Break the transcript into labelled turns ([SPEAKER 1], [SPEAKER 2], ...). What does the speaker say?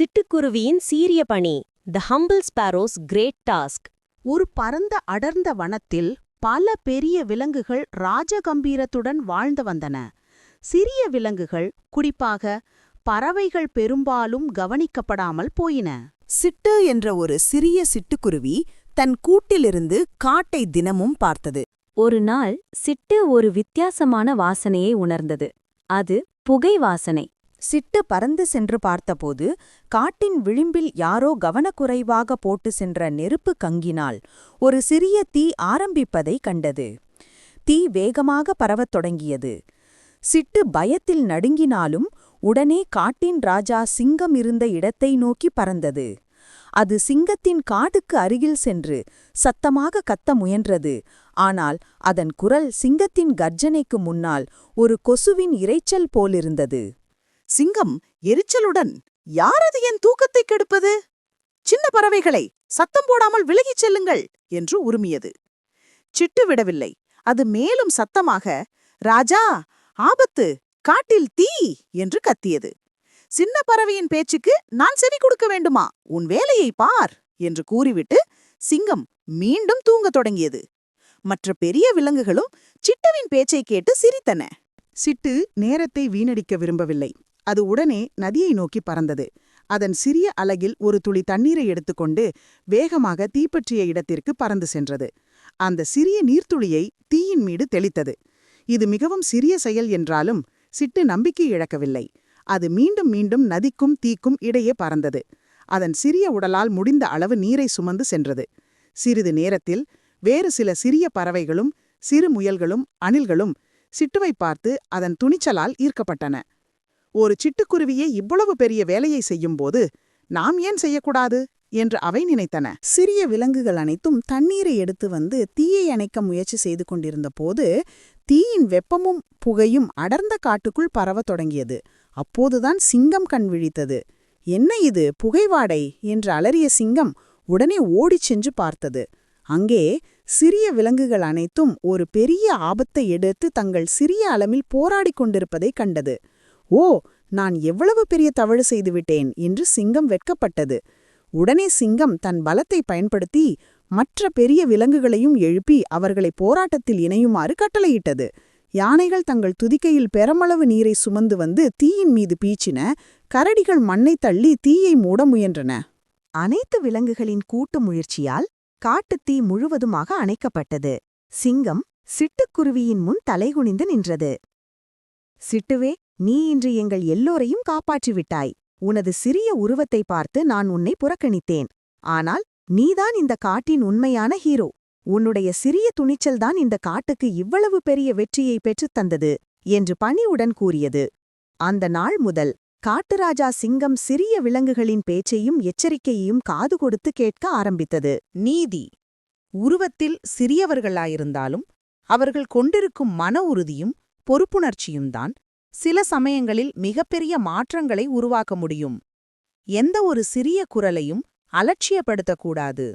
[SPEAKER 1] சிட்டுக்குருவியின் சீரிய பணி the humble sparrows great task
[SPEAKER 2] ஒரு பரந்த அடர்ந்த வனத்தில் பல பெரிய விலங்குகள் ராஜகம்பீரத்துடன் வாழ்ந்து வந்தன. சிறிய விலங்குகள் குறிப்பாக பறவைகள் பெரும்பாலும் கவனிக்கப்படாமல் போயின.
[SPEAKER 3] சிட்டு என்ற ஒரு சிறிய சிட்டுக்குருவி தன் கூட்டிலிருந்து காட்டை தினமும் பார்த்தது.
[SPEAKER 1] ஒரு நாள் சிட்டு ஒரு வித்தியாசமான வாசனையை உணர்ந்தது. அது புகை வாசனை.
[SPEAKER 3] சிட்டு பறந்து சென்று பார்த்தபோது காட்டின் விளிம்பில் யாரோ கவனக்குறைவாக போட்டு சென்ற நெருப்பு கங்கினால் ஒரு சிறிய தீ ஆரம்பிப்பதை கண்டது. தீ வேகமாக பரவத் தொடங்கியது. சிட்டு பயத்தில் நடுங்கினாலும் உடனே காட்டின் ராஜா சிங்கம் இருந்த இடத்தை நோக்கி பறந்தது. அது சிங்கத்தின் காடுக்கு அருகில் சென்று சத்தமாக கத்த முயன்றது. ஆனால் அதன் குரல் சிங்கத்தின் கர்ஜனைக்கு முன்னால் ஒரு கொசுவின் இரைச்சல் போலிருந்தது.
[SPEAKER 2] சிங்கம் எரிச்சலுடன் யாரது என் தூக்கத்தை கெடுப்பது? சின்ன பறவைகளை சத்தம் போடாமல் விலகிச் செல்லுங்கள் என்று உருமியது. சிட்டு விடவில்லை. அது மேலும் சத்தமாக ராஜா ஆபத்து! காட்டில் தீ! என்று கத்தியது. சின்ன பறவையின் பேச்சுக்கு நான் செவி கொடுக்க வேண்டுமா? உன் வேலையை பார்! என்று கூறிவிட்டு சிங்கம் மீண்டும் தூங்கத் தொடங்கியது. மற்ற பெரிய விலங்குகளும் சிட்டுவின் பேச்சை கேட்டு சிரித்தன. சிட்டு நேரத்தை வீணடிக்க விரும்பவில்லை. அது உடனே நதியை நோக்கி பறந்தது. அதன் சிறிய அலகில் ஒரு துளி தண்ணீரை எடுத்துக்கொண்டு வேகமாக தீப்பற்றிய இடத்திற்கு பறந்து சென்றது. அந்த சிறிய நீர்த்துளியை தீயின் மீது தெளித்தது. இது மிகவும் சிறிய செயல் என்றாலும் சிட்டு நம்பிக்கை இழக்கவில்லை. அது மீண்டும் மீண்டும் நதிக்கும் தீக்கும் இடையே பறந்தது. அதன் சிறிய உடலால் முடிந்த அளவு நீரை சுமந்து சென்றது. சிறிது நேரத்தில் வேறு சில சிறிய பறவைகளும் சிறு முயல்களும் அணில்களும் சிட்டுவை பார்த்து அதன் துணிச்சலால் ஈர்க்கப்பட்டன. ஒரு சிட்டுக்குருவியே இவ்வளவு பெரிய வேலையை செய்யும்போது நாம் ஏன் செய்யக்கூடாது? என்று அவை நினைத்தன. சிறிய விலங்குகள் அனைத்தும் தண்ணீரை எடுத்து வந்து தீயை அணைக்க முயற்சி செய்து கொண்டிருந்த போது தீயின் வெப்பமும் புகையும் அடர்ந்த காட்டுக்குள் பரவத் தொடங்கியது. அப்போதுதான் சிங்கம் கண் விழித்தது. என்ன இது? புகைவாடை? என்று அலறிய சிங்கம் உடனே ஓடிச் சென்று பார்த்தது. அங்கே சிறிய விலங்குகள் அனைத்தும் ஒரு பெரிய ஆபத்தை எடுத்து தங்கள் சிறிய அளவில் போராடிக் கொண்டிருப்பதைக் கண்டது. ஓ நான் எவ்வளவு பெரிய தவறு செய்துவிட்டேன் என்று சிங்கம் வெட்கப்பட்டது. உடனே சிங்கம் தன் பலத்தை பயன்படுத்தி மற்ற பெரிய விலங்குகளையும் எழுப்பி அவர்களை போராட்டத்தில் இணையுமாறு கட்டளையிட்டது. யானைகள் தங்கள் துதிக்கையில் பெருமளவு நீரை சுமந்து வந்து தீயின் மீது பீச்சின கரடிகள் மண்ணை தள்ளி தீயை மூட முயன்றன.
[SPEAKER 3] அனைத்து விலங்குகளின் கூட்டு முயற்சியால் காட்டுத்தீ முழுவதுமாக அணைக்கப்பட்டது. சிங்கம் சிட்டுக்குருவியின் முன் தலைகுனிந்து நின்றது. சிட்டுவே நீ இன்று எங்கள் எல்லோரையும் காப்பாற்றிவிட்டாய். உனது சிறிய உருவத்தை பார்த்து நான் உன்னை புறக்கணித்தேன். ஆனால் நீதான் இந்த காட்டின் உண்மையான ஹீரோ. உன்னுடைய சிறிய துணிச்சல்தான் இந்த காட்டுக்கு இவ்வளவு பெரிய வெற்றியை பெற்றுத் தந்தது என்று பணிவுடன் கூறியது. அந்த நாள் முதல் காட்டுராஜா சிங்கம் சிறிய விலங்குகளின் பேச்சையும் எச்சரிக்கையையும் காது கொடுத்து கேட்க ஆரம்பித்தது.
[SPEAKER 2] நீதி உருவத்தில் சிறியவர்களாயிருந்தாலும் அவர்கள் கொண்டிருக்கும் மன உறுதியும் பொறுப்புணர்ச்சியும் தான் சில சமயங்களில் மிகப்பெரிய மாற்றங்களை உருவாக்க முடியும். எந்த ஒரு சிறிய குரலையும் அலட்சியப்படுத்தக்கூடாது.